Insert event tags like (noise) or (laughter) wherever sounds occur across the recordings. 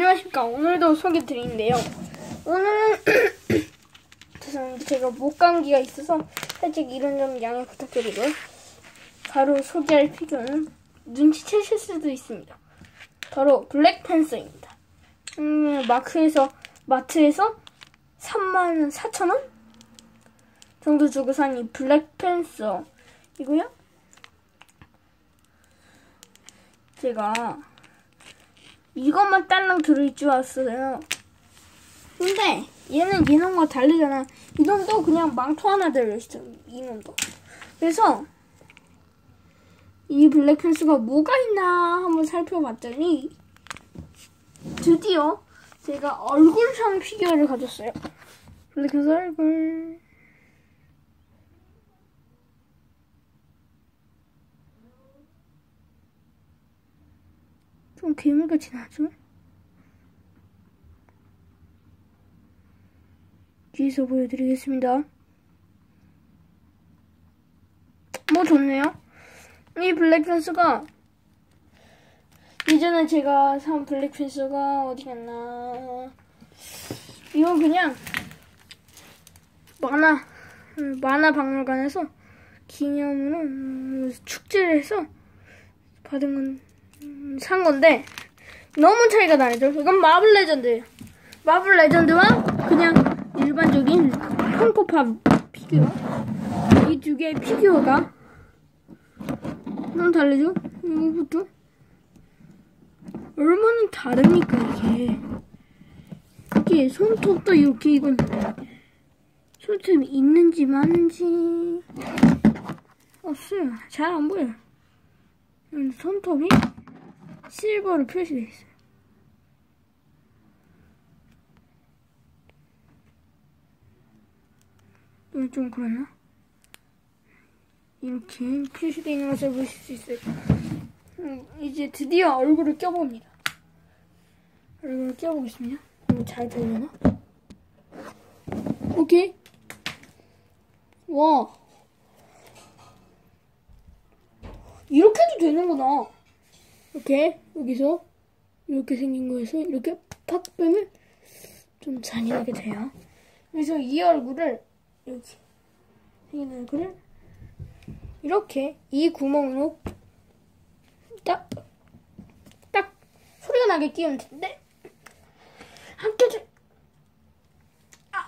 안녕하십니까. 오늘도 소개 드리는데요. 오늘은 (coughs) 죄송합니다. 제가 목감기가 있어서 살짝 이런 점 양해 부탁드리고요. 바로 소개할 피규어는 눈치채실 수도 있습니다. 바로 블랙팬서입니다. 음, 마크에서 마트에서 3만 4천 원 정도 주고 산 이 블랙팬서이고요. 제가 이것만 딸랑 들어있 줄 알았어요. 근데 얘는 이놈과 다르잖아. 이놈도 그냥 망토 하나 들어있어. 이놈도. 그래서 이 블랙팬스가 뭐가 있나 한번 살펴봤더니 드디어 제가 얼굴상 피규어를 가졌어요. 블랙팬스 얼굴. 좀 괴물같이 나죠? 뒤에서 보여드리겠습니다. 뭐 좋네요. 이 블랙팬스가 이전에 제가 산 블랙팬스가 어디 갔나 이건 그냥 만화 만화 박물관에서 기념으로 음, 축제를 해서 받은 건 음, 산 건데 너무 차이가 나죠. 이건 마블 레전드예요. 마블 레전드와 그냥 일반적인 펑코팝 피규어 이 두 개의 피규어가 너무 다르죠? 이것도 얼마나 다릅니까 이게 이게 손톱도 이렇게 이건 손톱이 있는지 많은지 없어요. 잘 안 보여요. 손톱이 실버로 표시되어 있어요. 이건 좀 그러나? 이렇게 표시되어 있는 것을 보실 수 있어요. 음, 이제 드디어 얼굴을 껴봅니다. 얼굴을 껴보겠습니다. 이거 잘 되려나? 오케이. 와. 이렇게도 되는구나. 이렇게 여기서 이렇게 생긴 거에서 이렇게 팍 빼면 좀 잔인하게 돼요. 그래서 이 얼굴을 여기 생긴 얼굴을 이렇게 이 구멍으로 딱 딱 소리가 나게 끼우면 되는데 함께 좀 아,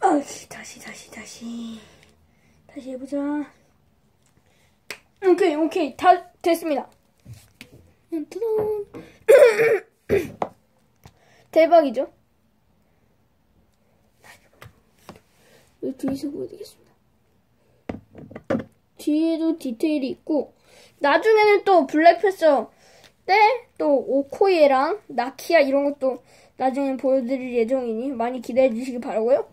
아 다시 다시 다시 다시 해보자. 오케이 오케이 다 됐습니다. (coughs) 대박이죠? 이 뒤에서 보여드리겠습니다. 뒤에도 디테일이 있고 나중에는 또 블랙패서 때또 오코예랑 나키아 이런 것도 나중에 보여드릴 예정이니 많이 기대해 주시기 바라고요.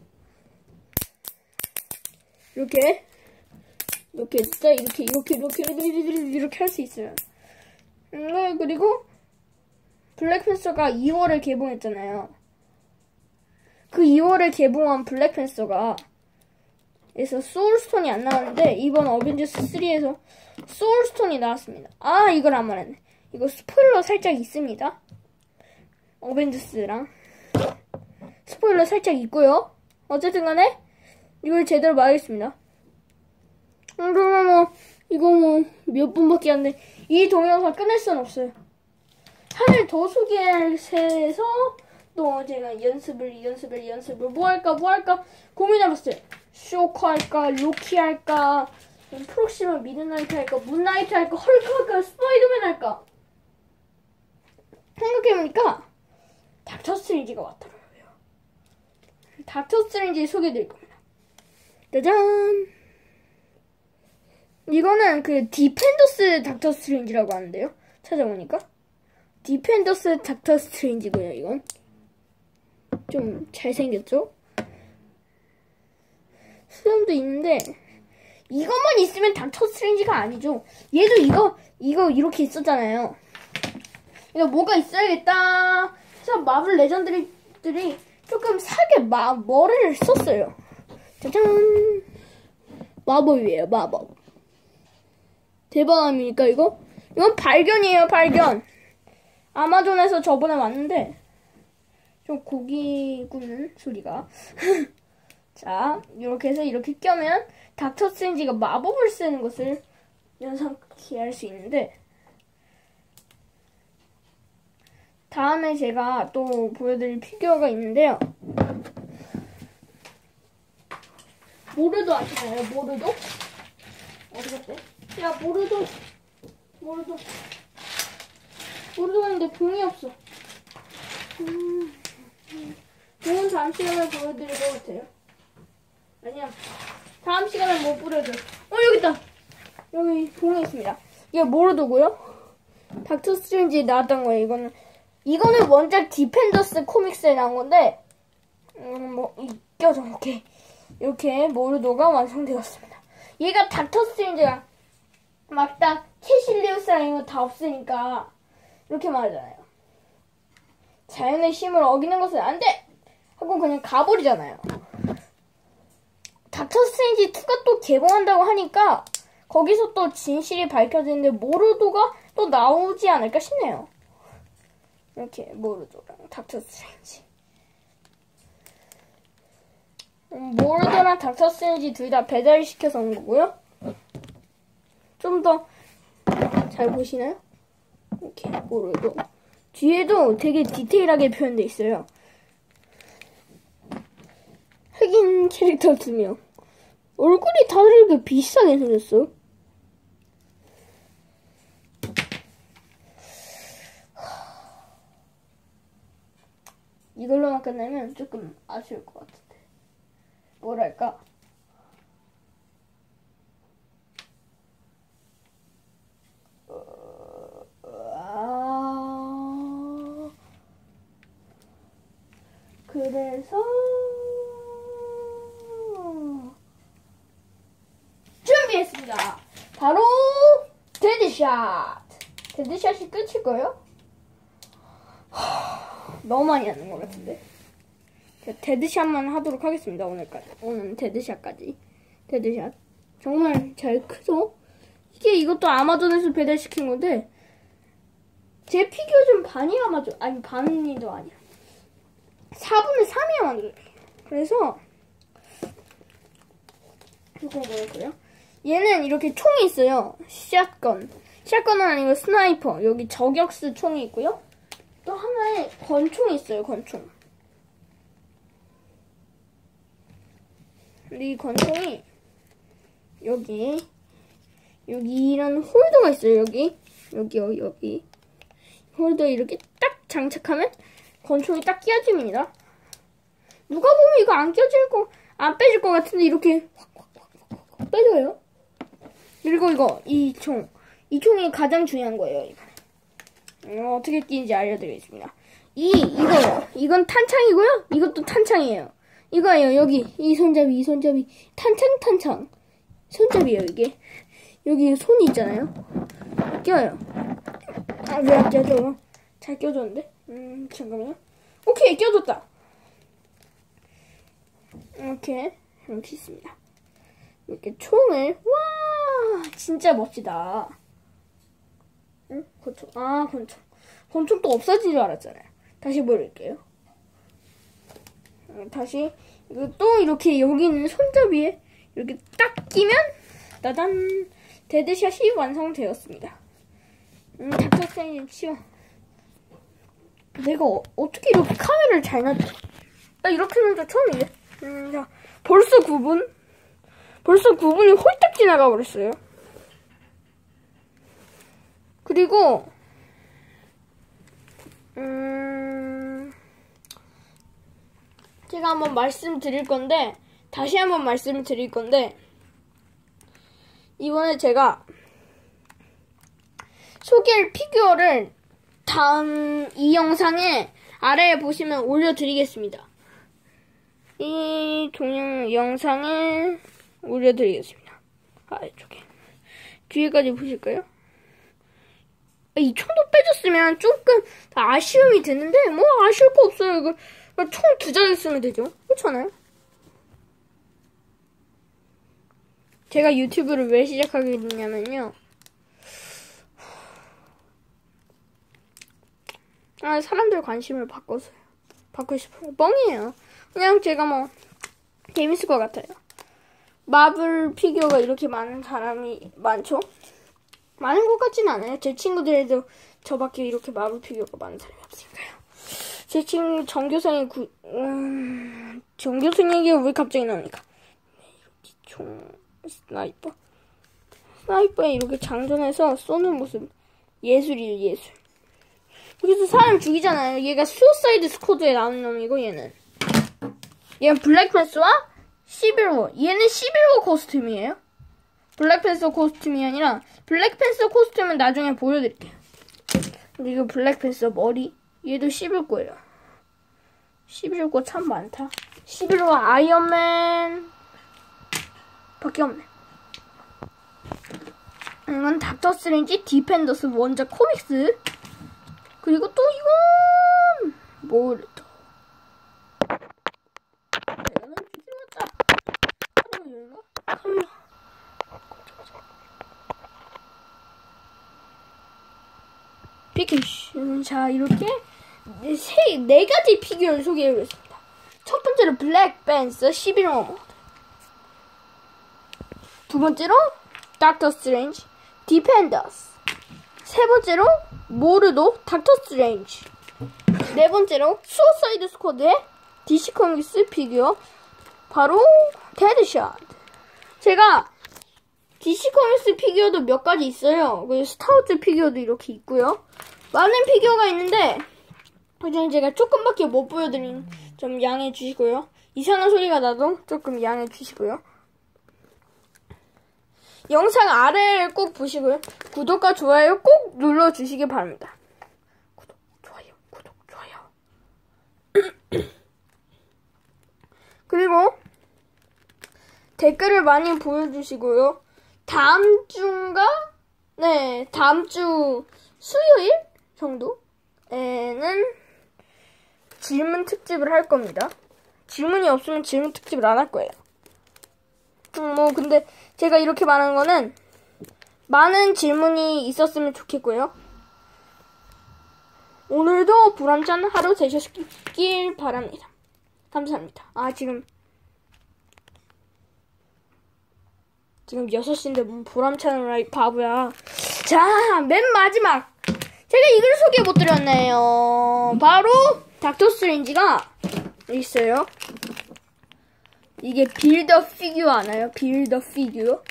이렇게 이렇게 딱 이렇게 이렇게 이렇게 이렇게 이렇게, 이렇게 할 수 있어요. 네, 그리고 블랙팬서가 2월에 개봉했잖아요. 그 2월에 개봉한 블랙팬서가 에서 소울스톤이 안 나왔는데 이번 어벤져스 3에서 소울스톤이 나왔습니다. 아 이걸 안 말했네. 이거 스포일러 살짝 있습니다. 어벤져스랑 스포일러 살짝 있고요. 어쨌든 간에 이걸 제대로 말하겠습니다. 음, 그러면 뭐 이거 뭐 몇 분밖에 안 돼. 이 동영상 끝낼 순 없어요. 하늘 더 소개해서 또 제가 연습을 연습을 연습을 뭐 할까 뭐 할까 고민해봤어요. 쇼크 할까 로키 할까 프록시마 미드나이트 할까 문나이트 할까 헐크 할까 스파이더맨 할까 생각해보니까 닥터 스트레인지가 왔더라고요. 닥터 스트레인지 소개해드릴 겁니다. 짜잔 이거는 그 디펜더스 닥터 스트레인지라고 하는데요. 찾아보니까 디펜더스 닥터 스트레인지고요. 이건 좀 잘생겼죠? 수염도 있는데 이것만 있으면 닥터 스트레인지가 아니죠. 얘도 이거 이거 이렇게 있었잖아요. 이거 뭐가 있어야겠다. 그래서 마블 레전드들이 조금 사게 마, 머리를 썼어요. 짜잔 마법이에요 마법. 대박 아닙니까 이거? 이건 발견이에요 발견. 아마존에서 저번에 왔는데 좀 고기 굽는 소리가. (laughs) 자, 이렇게 해서 이렇게 껴면 닥터 스트레인지가 마법을 쓰는 것을 연상케 할 수 있는데 다음에 제가 또 보여드릴 피규어가 있는데요. 모르도 아시나요? 모르도? 어디 갔대? 야, 모르도. 모르도. 모르도가 있는데 봉이 없어. 음, 봉은 다음 시간에 보여드릴 것 같아요. 아니야. 다음 시간에 못 보여줘. 어, 여기 있다. 여기 봉이 있습니다. 이게 모르도고요. 닥터 스트레인지에 나왔던 거예요. 이거는 이거는 원작 디펜더스 코믹스에 나온 건데 음, 뭐 이껴져 이렇게 이렇게 모르도가 완성되었습니다. 얘가 닥터 스트레인지가 막다 캐실리우스랑 이거 다 없으니까 이렇게 말하잖아요. 자연의 힘을 어기는 것은 안 돼! 하고 그냥 가버리잖아요. 닥터 스트레인지 2가 또 개봉한다고 하니까 거기서 또 진실이 밝혀지는데 모르도가 또 나오지 않을까 싶네요. 이렇게 모르도랑 닥터 스트레인지. 음, 모르도랑 닥터 스트레인지 둘 다 배달시켜서 온 거고요. 좀 더 잘 보시나요? 이렇게 모르도. 뒤에도 되게 디테일하게 표현돼 있어요. 흑인 캐릭터 두 명. 얼굴이 다들 이렇게 비슷하게 생겼어. 이걸로만 끝내면 조금 아쉬울 것 같은데. 뭐랄까. 그래서 준비했습니다. 바로 데드샷. 데드샷이 끝일 거예요? 너무 많이 하는 것 같은데. 데드샷만 하도록 하겠습니다. 오늘까지. 오늘 데드샷까지. 데드샷. 정말 잘 크죠? 이게 이것도 아마존에서 배달시킨 건데 제 피규어 좀 반이 아마존 아니 반이도 아니야. 4분의 3이 아마존. 그래서 이거 뭐였고요? 얘는 이렇게 총이 있어요. 샷건. 샷건은 아니고 스나이퍼. 여기 저격수 총이 있고요. 또 하나에 권총이 있어요, 권총. 근데 이 권총이 여기 여기 이런 홀더가 있어요, 여기. 여기, 여기, 여기. 홀더 이렇게 딱 장착하면 권총이 딱 끼어집니다. 누가 보면 이거 안 끼어질 거, 안 빼질 것 같은데 이렇게 확, 확, 확, 확, 확 빼져요. 그리고 이거, 이 총. 이 총이 가장 중요한 거예요, 이번에. 어, 어떻게 끼는지 알려드리겠습니다. 이, 이거요. 이건 탄창이고요. 이것도 탄창이에요. 이거예요, 여기. 이 손잡이, 이 손잡이. 탄창, 탄창. 손잡이에요, 이게. 여기 손이 있잖아요. 껴요. 아, 왜안 껴져? 잘 껴졌는데? 음, 잠깐만요. 오케이, 껴졌다. 이렇게, 이렇게 있습니다. 이렇게 총을, 와, 진짜 멋지다. 응? 권총. 아, 권총. 권총 또 없어진 줄 알았잖아요. 다시 보여드릴게요. 음, 다시, 이거 또 이렇게 여기 있는 손잡이에 이렇게 딱 끼면, 따단, 데드샷이 완성되었습니다. 음, 닥터스트레인지 치워. 내가 어, 떻게 이렇게 카메라를 잘 놨지? 나 이렇게 적 처음이네. 음, 자, 벌써 9분? 벌써 9분이 홀딱 지나가 버렸어요. 그리고 음, 제가 한번 말씀드릴 건데 다시 한번 말씀을 드릴 건데 이번에 제가 소개할 피규어를 다음 이 영상에 아래에 보시면 올려드리겠습니다. 이 동영 영상에 올려드리겠습니다. 아래쪽에 뒤에까지 보실까요? 이 총도 빼줬으면 조금 아쉬움이 되는데 뭐 아쉬울 거 없어요. 이거 총두 장을 쓰면 되죠. 그렇잖아요. 제가 유튜브를 왜 시작하게 됐냐면요. 아, 사람들 관심을 바꿔서요. 받고 싶어요. 뻥이에요. 그냥 제가 뭐 재밌을 것 같아요. 마블 피규어가 이렇게 많은 사람이 많죠? 많은 것 같진 않아요. 제 친구들에도 저밖에 이렇게 마블 피규어가 많은 사람이 없으니까요. 제 친구 정교생이 구, 음, 정교생 얘기가 왜 갑자기 나옵니까? 이렇게 총, 스나이퍼. 스나이퍼에 이렇게 장전해서 쏘는 모습. 예술이에요, 예술. 여기서 사람 죽이잖아요. 얘가 수어사이드 스쿼드에 나오는 놈이고, 얘는. 얘는 블랙패스와 11호. 얘는 11호 코스튬이에요. 블랙팬서 코스튬이 아니라 블랙팬서 코스튬은 나중에 보여드릴게요. 근데 이거 블랙팬서 머리 얘도 11고예요. 11고 참 많다. 11호 아이언맨 밖에 없네. 이건 닥터 스트레인지 디펜더스 원작 코믹스 그리고 또 이건 뭐를 더 내가는 죽이겠다. 카메라? 카메라. 피규어. 자, 이렇게 세, 네 가지 피규어를 소개해보겠습니다. 첫 번째로 블랙 밴스 11호 모드. 두 번째로 닥터 스트레인지 디펜더스. 세 번째로 모르도 닥터 스트레인지. 네 번째로 수어사이드 스쿼드의 DC 코믹스 피규어 바로 데드샷. 제가 DC 코믹스 피규어도 몇 가지 있어요. 그리고 스타워즈 피규어도 이렇게 있고요. 많은 피규어가 있는데 그냥 제가 조금밖에 못 보여드린 좀 양해 주시고요. 이상한 소리가 나도 조금 양해 주시고요. 영상 아래를 꼭 보시고요. 구독과 좋아요 꼭 눌러주시기 바랍니다. 구독, 좋아요, 구독, 좋아요. (clears throat) 그리고 댓글을 많이 보여주시고요. 다음 주인가? 네, 다음 주 수요일 정도에는 질문 특집을 할 겁니다. 질문이 없으면 질문 특집을 안 할 거예요. 음, 뭐, 근데 제가 이렇게 말하는 거는 많은 질문이 있었으면 좋겠고요. 오늘도 불안짠 하루 되셨길 바랍니다. 감사합니다. 아, 지금 지금 6시인데 뭔 보람차는 이 바보야. 자, 맨 마지막. 제가 이걸 소개 못 드렸네요. 바로 닥터 스트레인지가 있어요. 이게 빌더 피규어 아나요? 빌더 피규어.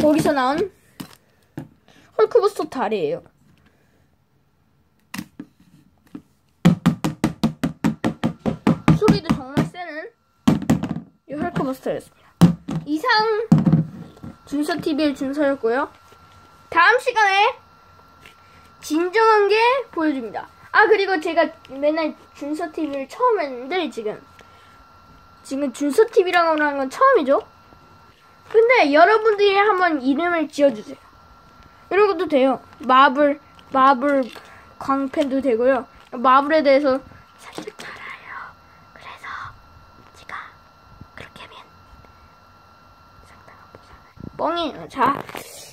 거기서 나온 헐크버스터 다리예요. 소리도 정말 세는 이 헐크버스터였습니다. 이상 준서TV의 준서였고요. 다음 시간에 진정한 게 보여줍니다. 아 그리고 제가 맨날 준서TV를 처음 했는데 지금 지금 준서TV라고 하는 건 처음이죠. 근데 여러분들이 한번 이름을 지어주세요. 이런 것도 돼요. 마블 마블 광팬도 되고요. 마블에 대해서 살짝 알아요. 그래서 제가 그렇게 하면 뻥이에요. 자,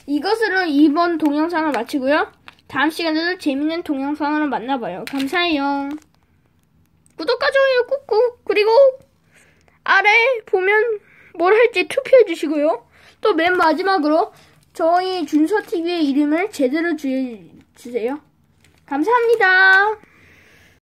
이것으로 이번 동영상을 마치고요. 다음 시간에도 재밌는 동영상으로 만나봐요. 감사해요. 구독과 좋아요 꾹꾹 그리고 아래 보면 뭘 할지 투표해 주시고요. 또 맨 마지막으로 저희 준서TV의 이름을 제대로 주, 주세요. 감사합니다.